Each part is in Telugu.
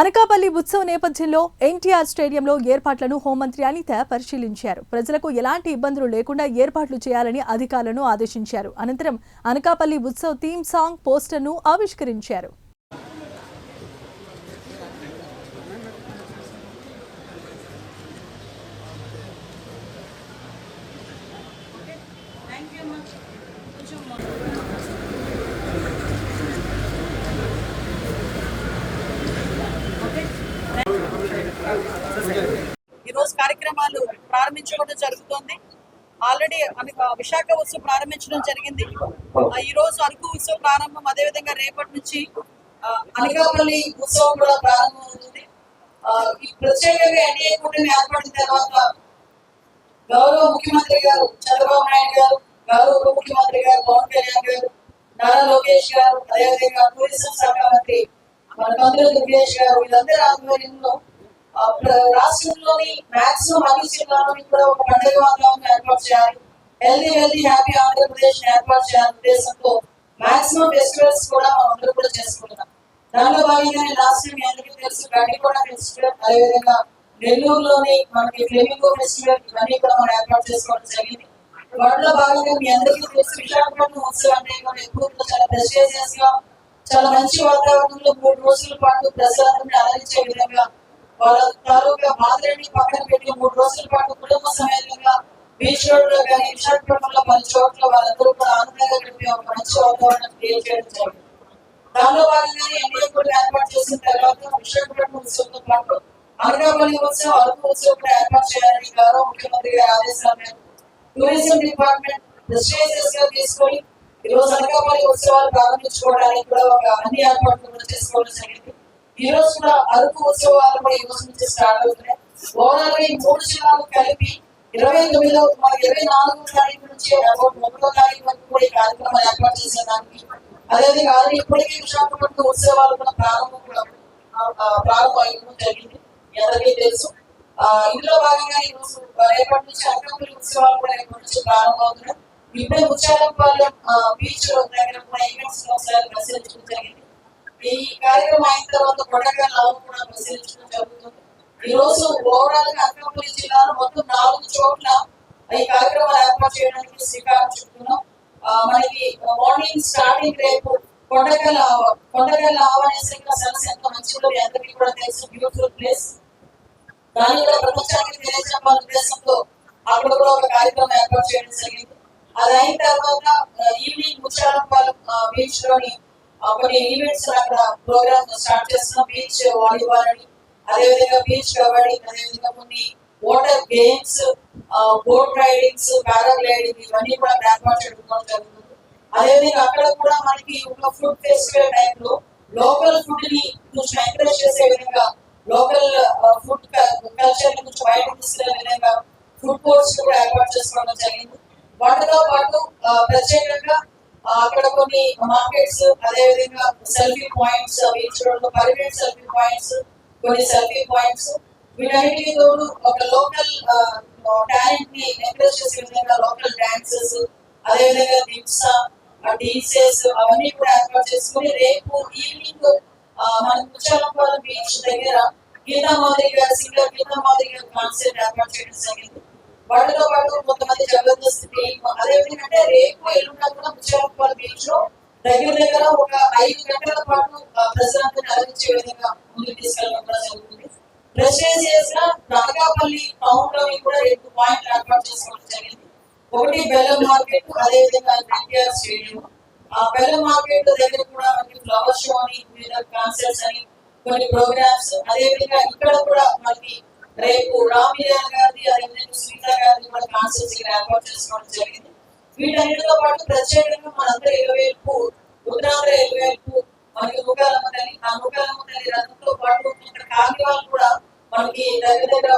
అనకాపల్లి ఉత్సవ నేపథ్యంలో ఎన్టీఆర్ స్టేడియంలో ఏర్పాట్లను హోంమంత్రి అనిత పరిశీలించారు. ప్రజలకు ఎలాంటి ఇబ్బందులు లేకుండా ఏర్పాట్లు చేయాలని అధికారులను ఆదేశించారు. అనంతరం అనకాపల్లి ఉత్సవ్ థీమ్ సాంగ్ పోస్టర్ను ఆవిష్కరించారు. కార్యక్రమాలు ప్రారంభించుకోవడం జరుగుతోంది. ఆల్రెడీ విశాఖ ఉత్సవం ప్రారంభించడం జరిగింది. ఈ రోజు అరకు ఉత్సవం ప్రారంభం అదేవిధంగా రేపటి నుంచి అనకాపల్లి ఉత్సవం కూడా ప్రారంభమవుతుంది. ఈ ప్రత్యేకంగా ఎన్డీఏ కూటమి ఏర్పడిన తర్వాత గౌరవ ముఖ్యమంత్రి గారు చంద్రబాబు నాయుడు గారు గౌరవ ఉప ముఖ్యమంత్రి గారు పవన్ కళ్యాణ్ గారు నారా లోకేష్ గారు అదేవిధంగా టూరిజం శాఖ మంత్రి మన మంత్రులు దుర్గేష్ గారు వీళ్ళందరి ఆధ్వర్యంలో రాష్ట్రంలోని మాక్సిమం అన్ని జిల్లాలోని కూడా ఒక పండుగ వాతావరణం ఏర్పాటు చేయాలి. హెల్దీ హెల్దీ హ్యాపీ ఆంధ్రప్రదేశ్ ఏర్పాటు చేయాలనే ఉద్దేశంతో మాక్సిమం ఫెస్టివల్స్ కూడా మనం అందరూ కూడా చేసుకుంటున్నాం. దానిలో భాగంగానే లాస్ట్ టైం అందరికీ తెలుసు గడ్డికోట ఫెస్టివల్ అదేవిధంగా నెల్లూరులోని మనకి ఫ్లెమింగో ఫెస్టివల్ ఇవన్నీ కూడా మనం ఏర్పాటు చేసుకోవడం జరిగింది. వాటిలో భాగంగా మీ అందరికీ తెలుసు విశాఖపట్నం ఉత్సవాన్ని మనం ఎక్కువ చాలా ప్రెస్టీజియస్గా చాలా మంచి వాతావరణంలో మూడు రోజుల పాటు ప్రసాదాన్ని అలరించే విధంగా తాలూకా మాదిరిని పక్కన పెట్టి మూడు రోజుల పాటు కుటుంబ సమేతంగా బీచ్ రోడ్లో కానీ విశాఖపట్నంలో పలు చోట్ల వాళ్ళందరూ కూడా ఆనందంగా గడిపే ఒక మంచి వాతావరణం క్రియేట్ చేయడం జరిగింది. దానిలో భాగంగానే ఎన్డీఏ కూడా ఏర్పాటు చేసిన తర్వాత విశాఖపట్నం ఉత్సవంతో పాటు అనకాపల్లి ఉత్సవం అరకు ఉత్సవం కూడా ఏర్పాటు చేయాలని గౌరవ ముఖ్యమంత్రి గారి ఆదేశాల మేరకు టూరిజం డిపార్ట్మెంట్ ప్రెస్టీజియస్గా తీసుకొని ఈ రోజు అనకాపల్లి ఉత్సవాలు ప్రారంభించుకోవడానికి కూడా ఒక అన్ని ఏర్పాట్లు కూడా చేసుకోవడం జరిగింది. ఈ రోజు కూడా అరకు ఉత్సవాలు కూడా ఈ రోజు నుంచి స్టార్ట్ అవుతున్నాయి. ఓవరాల్గా ఈ మూడు జిల్లాలు కలిపి ఇరవై తొమ్మిదో మన ఇరవై నాలుగో తారీఖు నుంచి అబౌట్ ముప్పై తారీఖు వరకు కూడా ఈ కార్యక్రమం ఏర్పాటు చేసేదానికి. అదేవిధంగా ఆల్రెడీ ఇప్పటికే విశాఖపట్నం ఉత్సవాలు కూడా ప్రారంభం కూడా ప్రారంభం జరిగింది. మీ అందరికీ తెలుసు. ఆ, ఇందులో భాగంగా ఈ రోజు రేపటి నుంచి అనకాపల్లి ఉత్సవాలు కూడా రేపటి నుంచి ప్రారంభం అవుతున్నాయి. ఇప్పుడే ముచ్చాలంపాలెం బీచ్ దగ్గర కూడా ఈవెంట్స్ ఒకసారి పరిశీలించడం జరిగింది. ఈ కార్యక్రమం అయిన తర్వాత కొడగా లాభం కూడా పరిశీలించడం జరుగుతుంది. ఈ రోజు ఓవరాల్గా అనకాపల్లి జిల్లాలో మొత్తం నాలుగు చోట్ల ఈ కార్యక్రమాలు ఏర్పాటు చేయడానికి శ్రీకారం చుట్టుకున్నాం. మనకి మార్నింగ్ స్టార్టింగ్ రేపు కొండగల్ ఆవ కొండకల్ ఆవ అనేసి సరస్సు ఎంత మంచిదో మీ అందరికీ కూడా తెలుసు. బ్యూటిఫుల్ ప్లేస్ దాన్ని కూడా ప్రపంచానికి తెలియజెప్పాల ఉద్దేశంతో అక్కడ కూడా ఒక కార్యక్రమం ఏర్పాటు చేయడం జరిగింది. అది అయిన తర్వాత ఈవినింగ్ ముచ్చారంపాలెం బీచ్లోని కొన్ని ఈవెంట్స్ అక్కడ ప్రోగ్రామ్ స్టార్ట్ చేస్తున్నాం బీచ్ వాలీబాల్ అని. అదేవిధంగా బీచ్ కబడ్డీ అదేవిధంగా కొన్ని water games boat ridings paragliding ఇవన్నీ కూడా ఏర్పాటు చేయడం జరుగుతుంది. అదేవిధంగా అక్కడ కూడా మనకి ఒక ఫుడ్ ఫెస్టివల్ టైప్లో లోకల్ ఫుడ్ని కొంచెం ఎంకరేజ్ చేసే విధంగా లోకల్ ఫుడ్ కల్చర్ని కొంచెం బయట తీసుకునే విధంగా ఫుడ్ కోర్ట్స్ కూడా ఏర్పాటు చేసుకోవడం జరిగింది. వాటితో పాటు ప్రత్యేకంగా అక్కడ కొన్ని మార్కెట్స్ అదే విధంగా సెల్ఫీ పాయింట్స్ అవి చూడండి లో పర్మనెంట్ సెల్ఫీ పాయింట్స్ కొన్ని సెల్ఫీ పాయింట్స్ వీటన్నిటికీ తోడు ఒక లోకల్ టాలెంట్ని ఎంకరేజ్ చేసే విధంగా లోకల్ డాన్సెస్ అదే విధంగా దిప్స డీజేస్ అవన్నీ కూడా ఏర్పాటు చేసుకుని రేపు ఈవినింగ్ మన ముచ్చాలంపాలెం బీచ్ దగ్గర గీతా మాదిరి గారి సింగర్ గీతా మాదిరి గారి కాన్సర్ట్ ఏర్పాటు చేయడం జరిగింది. పండుగలో పాటు కొంతమంది జబర్దస్త్ టీమ్ అదే విధంగా రేపు ఎల్లుండ కూడా ముచ్చాలంపాలెం బీచ్లో దగ్గర దగ్గర ఒక ఐదు గంటల పాటు ఆ, ప్రజలందరినీ అలరించే విధంగా ముందుకు తీసుకెళ్ళడం కూడా జరుగుతుంది. ప్రెస్టేజియస్ చేసిన అనకాపల్లి టౌన్లో కూడా రెండు పాయింట్లు ఏర్పాటు చేసుకోవడం జరిగింది. ఒకటి బెల్లం మార్కెట్ అదే విధంగా ఎన్టీఆర్ స్టేడియం. ఆ బెల్లం మార్కెట్ దగ్గర కూడా మనకి ఫ్లవర్ షో అని వివిధ కాన్సర్ట్స్ అని కొన్ని ప్రోగ్రామ్స్ అదే విధంగా ఇక్కడ కూడా మనకి రేపు రామియా గారిది అదేవిధంగా సునీత గారిది మన కాన్సర్ట్స్ ఏర్పాటు చేసుకోవడం జరిగింది. వీటన్నిటితో పాటు ప్రత్యేకంగా మనందరి ఇరవైపు ఉత్తరాంధ్ర ఇరవైపు మరియు ముఖాలమ్మ తల్లి ఆ ముఖాలమ్మ తల్లి రథంతో పాటు ఇక్కడ కాగివాలు కూడా మనకి దగ్గర దగ్గర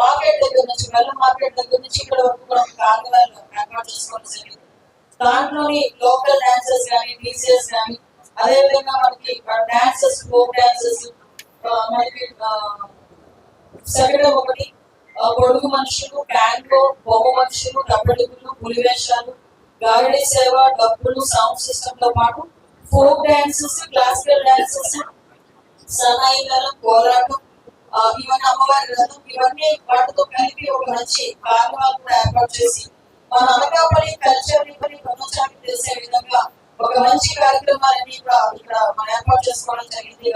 మార్కెట్ దగ్గర నుంచి బెల్లం మార్కెట్ దగ్గర నుంచి ఇక్కడ వరకు కూడా కాగివాలు ఏర్పాటు చేసుకోవడం జరిగింది. దాంట్లోని లోకల్ డాన్సర్స్ కానీ డీసీఎస్ కానీ అదేవిధంగా మనకి డాన్సర్స్ ఫోక్ డాన్సర్స్ మనకి సగడం ఒకటి పొడుగు మనుషులు ట్యాంకు బొమ్మ మనుషులు డబ్బడుగులు పులివేషాలు గారడీ సేవ డబ్బులు సౌండ్ సిస్టమ్తో పాటు ఫోక్ డాన్సెస్ క్లాసికల్ డాన్సెస్ సనాయిదనం పోరాటం ఆ, ఇవన్నీ అమ్మవారి రథం ఇవన్నీ వాటితో కలిపి ఒక మంచి కార్యక్రమాలు కూడా ఏర్పాటు చేసి మన అనకాపల్లి కల్చర్ని ప్రపంచానికి తెలిసే విధంగా ఒక మంచి కార్యక్రమాలన్నీ కూడా ఇక్కడ మనం ఏర్పాటు చేసుకోవడం జరిగింది.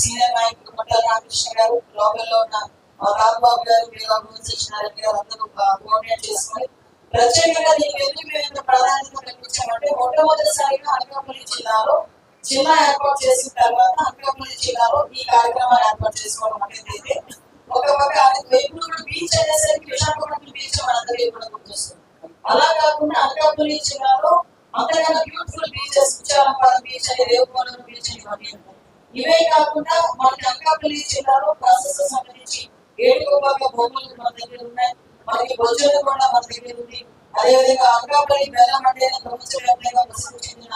సీనియర్ నాయకులు మట్ల రామకృష్ణ గారు లోకల్ ఉన్న ఆ, రాంబాబు గారు మీరు సత్యనారాయణ గారు అందరూ కోఆర్డినేట్ చేసుకొని ప్రత్యేకంగా దీనికి ఎందుకు మేము ఇంత ప్రాధాన్యత కల్పించామంటే మొట్టమొదటిసారిగా అనకాపల్లి జిల్లాలో జిల్లా ఏర్పాటు చేసిన తర్వాత అనకాపల్లి జిల్లాలో ఈ కార్యక్రమాలు ఏర్పాటు చేసుకోవడం అనేది అయితే ఒక పక్క వైపునూరు బీచ్ అనేసరికి విశాఖపట్నం బీచ్ మనందరికీ కూడా గుర్తొస్తుంది. అలా కాకుండా అనకాపల్లి జిల్లాలో అంతకన్నా బ్యూటిఫుల్ బీచెస్ ఉచ్చారంపాలెం బీచ్ అని రేవుకోవడం బీచ్ అని ఇవే కాకుండా మనకి అనకాపల్లి జిల్లాలో ప్రాసెస్ సంబంధించి ఏడుకోబాక భూములు మన దగ్గర ఉన్నాయి. మనకి బొజ్జలు కూడా మన దగ్గర ఉంది. అదేవిధంగా అనకాపల్లి బెల్లం అంటే ప్రపంచవ్యాప్తంగా ప్రసిద్ధి చెందిన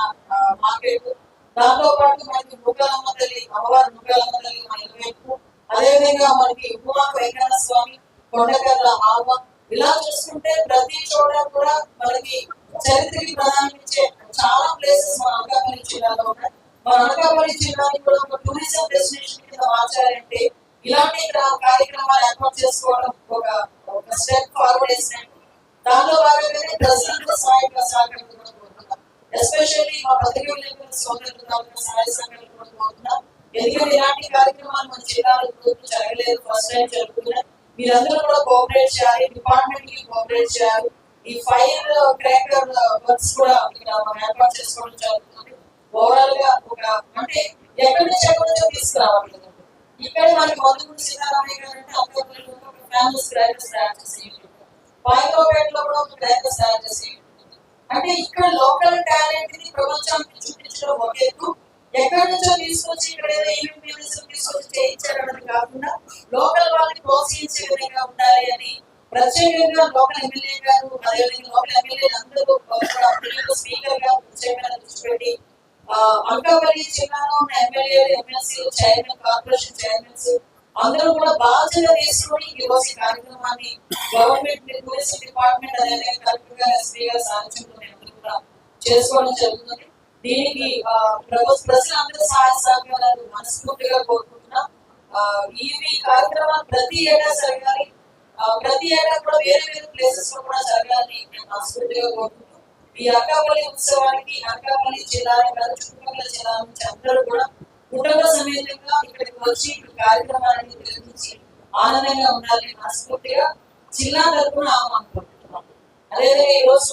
మార్కెట్. దాంతో పాటు మనకి ముగ్గాలమ్మ తల్లి అమ్మవారి ముగ్గాలమ్మ తల్లి మన ఇరువైపు. అదేవిధంగా మనకి ఉమా వెంకన్న స్వామి కొండకర్ల ఆవ ఇలా చూసుకుంటే ప్రతి చోట కూడా మనకి చరిత్రకి ప్రధానించే చాలా ప్లేసెస్ మన అనకాపల్లి జిల్లాలో ఉన్నాయి. మన అనకాపల్లి జిల్లాని కూడా ఒక టూరిజం డెస్టినేషన్ కింద మార్చాలంటే ఇలాంటి కార్యక్రమాలు ఏర్పాటు చేసుకోవడం ఒక ఒక స్టెప్ ఫార్వర్డ్ వేసినట్టు దానిలో భాగంగానే ప్రజలకు సహాయంగా సహకరించడం కోరుతున్నాం ఎస్పెషల్లీ మా పత్రిక సోదరులు తాలూకా సహాయ సంఘాలు కూడా కోరుతున్నాం ఎందుకంటే ఇలాంటి కార్యక్రమాలు మన జిల్లాలో జరగలేదు. ఫస్ట్ టైం జరుగుతున్నాయి. మీరందరూ కూడా కోఆపరేట్ చేయాలి. డిపార్ట్మెంట్కి కోఆపరేట్ చేయాలి. ఈ ఫైర్ క్రాకర్ వర్క్స్ కూడా ఇక్కడ ఏర్పాటు చేసుకోవడం జరుగుతుంది. ఓవరాల్గా ఒక అంటే ఎక్కడి నుంచి ఎక్కడి నుంచో తీసుకురావాలి ఇక్కడ మనకి మొదటి సీతారామయ్య గారు అంటే అక్కడ ఒక ఫేమస్ క్రాకర్స్ తయారు చేసి పాయింట్పేటలో కూడా ఒక క్రాకర్స్ తయారు చేసి అంటే ఇక్కడ లోకల్ టాలెంట్ని ప్రపంచానికి చూపించడం ఒక ఎత్తు ఎక్కడి నుంచో తీసుకొచ్చి ఇక్కడ ఏదో ఈవెంట్ తీసుకొచ్చి చేయించడం కాకుండా లోకల్ వాళ్ళని ప్రోత్సహించే విధంగా ఉండాలి అని ప్రత్యేకంగా లోకల్ ఎమ్మెల్యే గారు అదేవిధంగా లోకల్ ఎమ్మెల్యే అందరూ అనకాపల్లి జిల్లాలో ఉన్న MLA MLC chairman corporation chairmans అందరూ కూడా బాధ్యత తీసుకొని ఈ రోజు కార్యక్రమాన్ని గవర్నమెంట్ టూరిస్ట్ డిపార్ట్మెంట్ అనేది కలెక్టర్ గారు ఎస్పీ గారు సాధించడం అందరూ కూడా చేసుకోవడం జరుగుతుంది. దీనికి ప్రభుత్వ ప్రజలందరూ సహాయ సహకారాలు మనస్ఫూర్తిగా కోరుకుంటున్నాం. ఈ కార్యక్రమాలు ప్రతి ఏటా జరగాలి. ప్రతి ఏటా కూడా వేరే వేరే ప్లేసెస్లో కూడా జరగాలని మనస్ఫూర్తిగా కోరుకుంటున్నాం ఈ అనకాపల్లి ఉత్సవానికి అనకాపల్లి జిల్లా కాదు చుట్టుపక్కల జిల్లా నుంచి అందరూ కూడా కుటుంబ సమేతంగా ఇక్కడికి వచ్చి కార్యక్రమాన్ని నిర్వహించి ఆనందంగా ఉండాలని మనస్ఫూర్తిగా జిల్లా తరఫున అదేవిధంగా ఈ రోజు